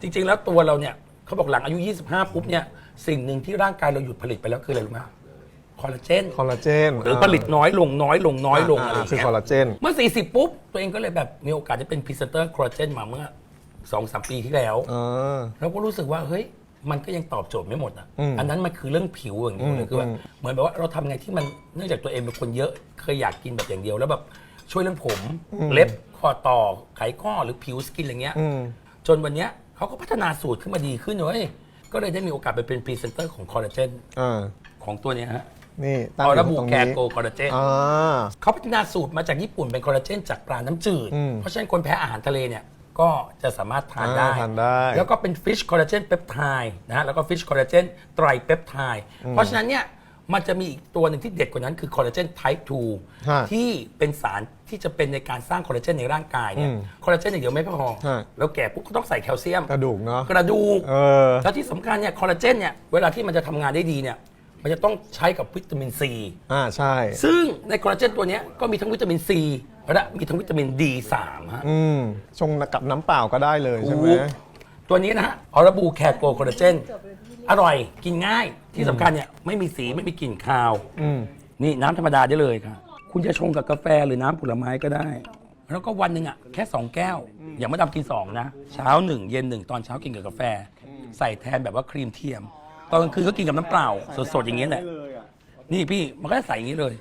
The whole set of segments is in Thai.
จริง ๆ แล้วตัวเราเนี่ยเขาบอกหลังอายุ 25 ปุ๊บเนี่ยสิ่งหนึ่งที่ร่างกายเราหยุดผลิตไปแล้วคืออะไรรู้ไหมคอลลาเจนคอลลาเจนหรือผลิตน้อยลงน้อยลงน้อยลงอะไรอย่างคือเงี้คอลลายเจน เมื่อ 40 ปุ๊บ ตัวเองก็เลยแบบมีโอกาสได้เป็นพรีเซนเตอร์คอลลาเจนมาเมื่อ2อสปีที่แล้วอ่าแล้วก็รู้สึกว่าเฮ้ยมันก็ยังตอบโจทย์ไม่หมดอะอืมอันนั้นมันคือเรื่องผิวอย่างเดียวเลอืยมคือแบบอืมเหมือนแบบว่าเราทำไงที่มันเนื่องจากตัวเองเป็นคนเยอะเคยอยากกินแบบอย่างเดียวแล้วแบบช่วยเรื่องผม เล็บคอต่อไขข้อหรือผิวสกินอะไรเงี้ยอืม จนวันเนี้ย เขาก็พัฒนาสูตรขึ้นมาดีขึ้นเว้ยก็เลยได้มีโอกาสไปเป็นพรีเซนเตอร์ของคอลลาเจนอ่าของตัวเนี้ยฮะนี่ตั้งอออยู่ระบุตรงแคนี้โกคอลลาเจน อ่า เขาพัฒนาสูตรมาจากญี่ปุ่นเป็นคอลลาเจนจากปลาน้ำจืด อืมเพราะฉะนั้นคนแพ้อาหารทะเลเนี่ยก็จะสามารถทานได้ อ่าทานได้แล้วก็เป็นฟิชคอลลาเจนเปปไทด์นะฮะแล้วก็ฟิชคอลลาเจนไตรเปปไทด์เพราะฉะนั้นเนี่ย มันจะมีอีกตัวหนึ่งที่เด็ดกว่านั้นคือคอลลาเจนไทป์ฮะ2ที่เป็นสารที่จะเป็นในการสร้างคอลลาเจนในร่างกายเนี่ยอืมคอลลาเจนอย่างเดียวไม่พอ ฮะ แล้วแก่ปุ๊บก็ต้องใส่แคลเซียม กระดูกเนาะกระดูก เออ แล้วที่สำคัญเนี่ยคอลลาเจนเนี่ยเวลาที่มันจะทำงานได้ดีเนี่ยมันจะต้องใช้กับวิตามินซีอ่าใช่ ซึ่งในคอลลาเจนตัวเนี้ยก็มีทั้งวิตามินซีและมีทั้งวิตามิน D3 ฮะ อืมชงกับน้ำเปล่าก็ได้เลยใช่ไหม ถูก ตัวนี้นะฮะออร์บูแคโกคอลลาเจนอร่อยกินง่ายที่สำคัญเนี่ยไม่มีสีไม่มีกลิ่นคาว อืม นี่น้ำธรรมดาได้เลยค่ะ คุณจะชงกับกาแฟหรือน้ำผลไม้ก็ได้ แล้วก็วันหนึ่งอะแค่ 2 แก้ว อย่างมาดำกิน 2 นะ เช้าหนึ่งเย็นหนึ่งตอนเช้ากินกับกาแฟ ใส่แทนแบบว่าครีมเทียม ตอนกลางคืนก็กินกับน้ำเปล่า สดๆ อย่างเงี้ยแหละ นี่พี่มันก็จะใส่อย่างนี้เลย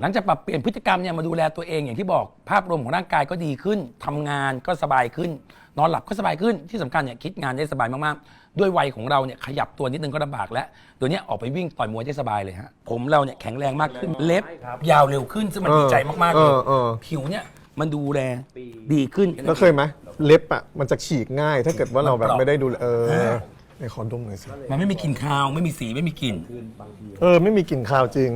หลังจากปรับเปลี่ยนพฤติกรรมเนี่ยมาดูแลตัวเองอย่างที่บอกภาพรวมของร่างกายก็ดีขึ้นทำงานก็สบายขึ้น นอนหลับก็สบายขึ้นที่สำคัญเนี่ยคิดงานได้สบายมากๆ ด้วยวัยของเราเนี่ยขยับตัวนิดนึงก็ลำบากแล้วเดี๋ยวนี้ออกไปวิ่งต่อยมวยได้สบายเลยฮะผมเราเนี่ยแข็งแรงมากขึ้นเล็บยาวเร็วขึ้นซึ่งมันดีใจมากๆเลยเออเออ ผิวเนี่ยมันดูแลดีขึ้น แล้วเคยไหมเล็บอะมันจะฉีกง่ายถ้าเกิดว่าเราแบบมันเปราะไม่ได้ดูแลเออเออในขอดมหน่อยสิมันไม่มีกลิ่นคาวไม่มีสีไม่มีกลิ่น เออไม่มีกลิ่นคาวจริง